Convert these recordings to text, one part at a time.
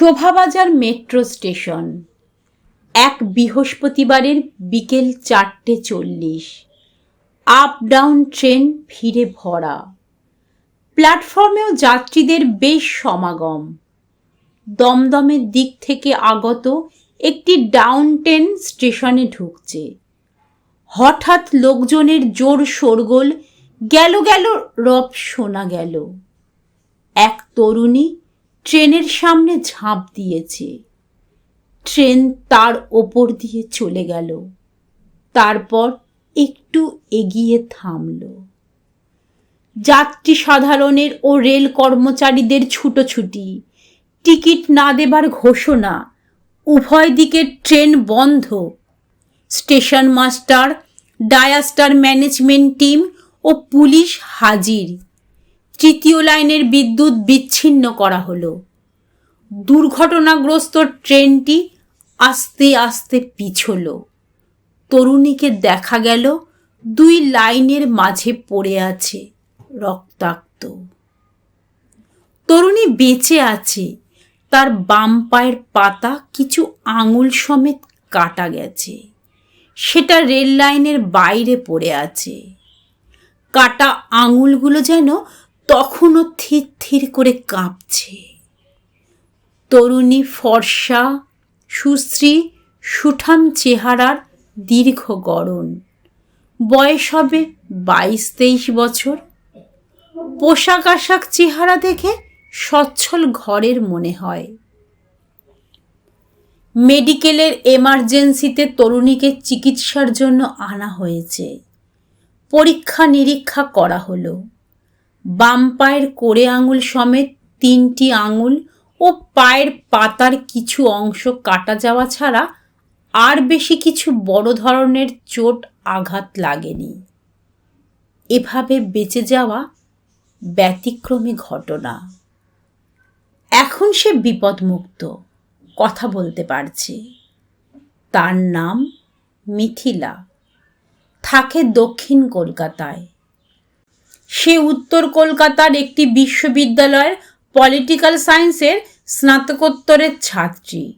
Shobhabazar metro station. এক বৃহস্পতিবারের বিকেল চারটে চল্লিশ। আপ ডাউন ট্রেন ভিড়ে ভরা। প্ল্যাটফর্মেও যাত্রীদের বেশ সমাগম। দমদমের দিক থেকে আগত একটি ডাউন ট্রেন স্টেশনে ঢুকছে। হঠাৎ লোকজনের জোর শোরগোল গেল গেল রব শোনা গেল। এক তরুণী ট্রেনের সামনে ঝাঁপ দিয়েছে। ট্রেন তার ওপর দিয়ে চলে গেল। তারপর একটু এগিয়ে থামল। যাত্রী সাধারণের ও রেল কর্মচারীদের ছুটোছুটি, টিকিট না দেবার ঘোষণা, উভয় দিকে ট্রেন বন্ধ। Station master, disaster management team ও পুলিশ হাজির। তৃতীয় লাইনের বিদ্যুৎ বিচ্ছিন্ন করা হলো। দুর্ঘটনাগ্রস্ত ট্রেনটি আস্তে আস্তে পিছল। তরুণীকে দেখা গেল, দুই লাইনের মাঝে পড়ে আছে রক্তাক্ত। তরুণী বেঁচে আছে, তার বাম পায়ের পাতা কিছু আঙুল সমেত কাটা গেছে। সেটা রেল লাইনের বাইরে পড়ে আছে। কাটা আঙুলগুলো যেন তখনও থির থির করে কাঁপছে। তরুণী ফর্সা, সুশ্রী, সুঠাম চেহারার দীর্ঘ গড়ন। বয়স হবে বাইশ তেইশ বছর। পোশাক আশাক চেহারা দেখে সচ্ছল ঘরের মনে হয়। মেডিকেলের এমার্জেন্সিতে তরুণীকে চিকিৎসার জন্য আনা হয়েছে। পরীক্ষা নিরীক্ষা করা হলো। বাম পায়ের কোড়ে আঙুল সমেত তিনটি আঙুল ও পায়ের পাতার কিছু অংশ কাটা যাওয়া ছাড়া আর বেশি কিছু বড় ধরনের চোট আঘাত লাগেনি। এভাবে বেঁচে যাওয়া ব্যতিক্রমী ঘটনা। এখন সে বিপদমুক্ত, কথা বলতে পারছে। তার নাম মিথিলা। থাকে দক্ষিণ কলকাতায়। সে উত্তর কলকাতার একটি বিশ্ববিদ্যালয়ের পলিটিক্যাল সায়েন্সের স্নাতকোত্তরের ছাত্রী।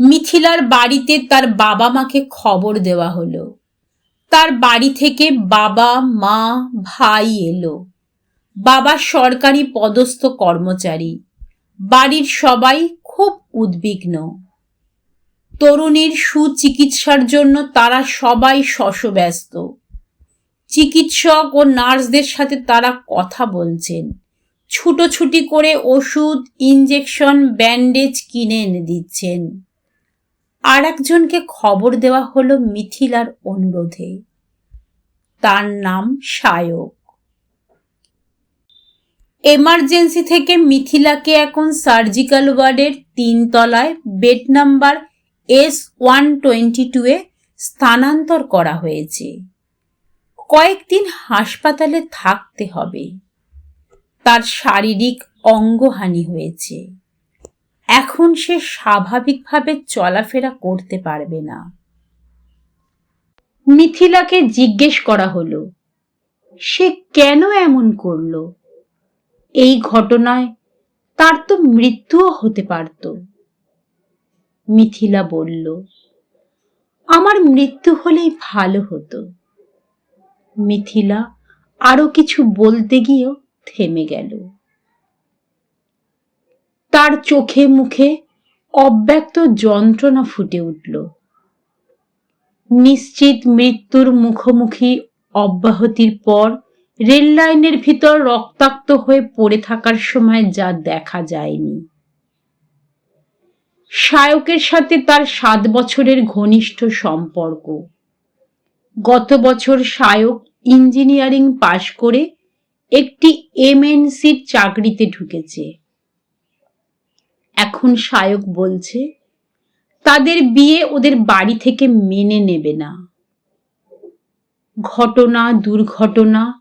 মিথিলার বাড়িতে তার বাবা মাকে খবর দেওয়া হলো। তার বাড়ি থেকে বাবা, মা, ভাই এলো। বাবা সরকারি পদস্থ কর্মচারী। বাড়ির সবাই খুব উদ্বিগ্ন। তরুণীর সুচিকিৎসার জন্য তারা সবাই শশব্যস্ত। চিকিৎসক ও নার্সদের সাথে তারা কথা বলছেন। ছুটোছুটি করে ওষুধ ইঞ্জেকশন ব্যান্ডেজ কিনে এনে দিচ্ছেন। আর একজনকে খবর দেওয়া হলো মিথিলার অনুরোধে। তার নাম সায়ক। এমার্জেন্সি থেকে মিথিলাকে এখন সার্জিক্যাল ওয়ার্ডের তিন তলায় bed number S one twenty টুয়ে স্থানান্তর করা হয়েছে। কয়েকদিন হাসপাতালে থাকতে হবে। তার শারীরিক অঙ্গহানি হয়েছে। এখন সে স্বাভাবিকভাবে চলাফেরা করতে পারবে না। মিথিলাকে জিজ্ঞেস করা হলো, সে কেন এমন করল? এই ঘটনায় তার তো মৃত্যুও হতে পারত। মিথিলা বলল, আমার মৃত্যু হলেই ভালো হতো। মিথিলা আরও কিছু বলতে গিয়েও থেমে গেল। তার চোখে মুখে অব্যক্ত যন্ত্রণা ফুটে উঠল। নিশ্চিত মৃত্যুর মুখোমুখি অব্যাহতির পর রেল লাইনের ভিতর রক্তাক্ত হয়ে পড়ে থাকার সময় যা দেখা যায়নি। শায়কের সাথে তার সাত বছরের ঘনিষ্ঠ সম্পর্ক। গত বছর শায়ক ইঞ্জিনিয়ারিং পাশ করে একটি এমএনসির চাকরিতে ঢুকেছে। এখন সায়ক বলছে, তাদের বিয়ে ওদের বাড়ি থেকে মেনে নেবে না। ঘটনা, দুর্ঘটনা,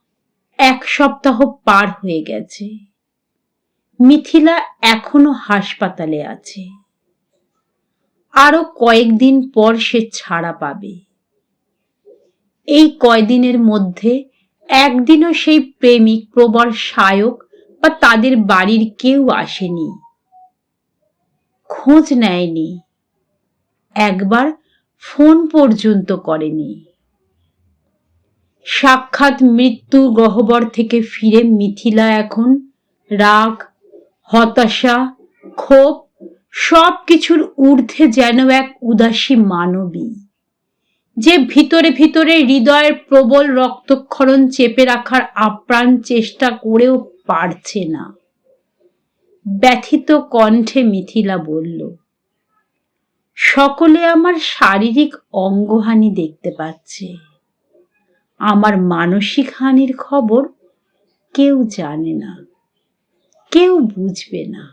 এক সপ্তাহ পার হয়ে গেছে। মিথিলা এখনও হাসপাতালে আছে। আরও কয়েকদিন পর সে ছাড়া পাবে। এই কয়দিনের মধ্যে একদিনও সেই প্রেমিক প্রবর সায়ক বা তাদের বাড়ির কেউ আসেনি। খোঁজ নেয়নি। একবার ফোন পর্যন্ত করেনি। সাক্ষাৎ মৃত্যু গহ্বর থেকে ফিরে মিথিলা এখন রাগ, হতাশা, ক্ষোভ সব কিছুর ঊর্ধ্বে যেন এক উদাসী মানবী। যে ভিতরে ভিতরে হৃদয়ের প্রবল রক্তক্ষরণ চেপে রাখার আপ্রাণ চেষ্টা করেও পারছে না। ব্যথিত কণ্ঠে মিথিলা বলল, সকলে আমার শারীরিক অঙ্গহানি দেখতে পাচ্ছে। আমার মানসিক হানির খবর কেউ জানে না, কেউ বুঝবে না।